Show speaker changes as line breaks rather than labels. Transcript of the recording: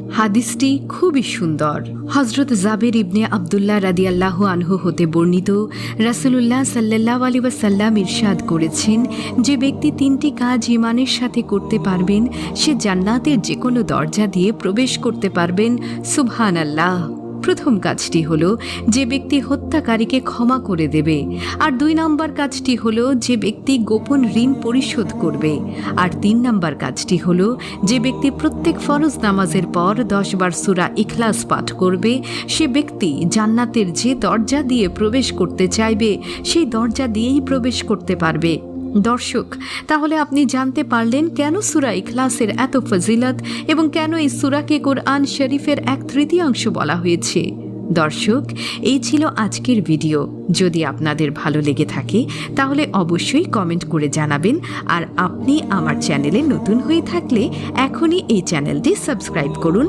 হাদিসটি খুবই সুন্দর। হজরত জাবের ইবনে আবদুল্লাহ রাদি আল্লাহ আনহু হতে বর্ণিত রাসূলুল্লাহ সাল্লাহ আলী ওয়াসাল্লাম ইরশাদ করেছেন, যে ব্যক্তি তিনটি কাজ ইমানের সাথে করতে পারবেন, সে জান্নাতের যে কোনো দরজা দিয়ে প্রবেশ করতে পারবেন, সুবহানাল্লাহ। প্রথম কাজটি হল যে ব্যক্তি হত্যাকারীকে ক্ষমা করে দেবে। আর দুই নম্বর কাজটি হল যে ব্যক্তি গোপন ঋণ পরিশোধ করবে। আর তিন নম্বর কাজটি হল যে ব্যক্তি প্রত্যেক ফরজ নামাজের পর দশবার সুরা ইখলাস পাঠ করবে, সে ব্যক্তি জান্নাতের যে দরজা দিয়ে প্রবেশ করতে চাইবে, সেই দরজা দিয়েই প্রবেশ করতে পারবে। দর্শক, তাহলে আপনি জানতে পারলেন কেন সুরা ইখলাসের এত ফজিলত এবং কেন এই সুরাকে কোরআন শরীফের এক তৃতীয়াংশ বলা হয়েছে। দর্শক, এই ছিল আজকের ভিডিও। যদি আপনাদের ভালো লেগে থাকে, তাহলে অবশ্যই কমেন্ট করে জানাবেন। আর আপনি আমার চ্যানেলে নতুন হয়ে থাকলে এখনই এই চ্যানেলটি সাবস্ক্রাইব করুন।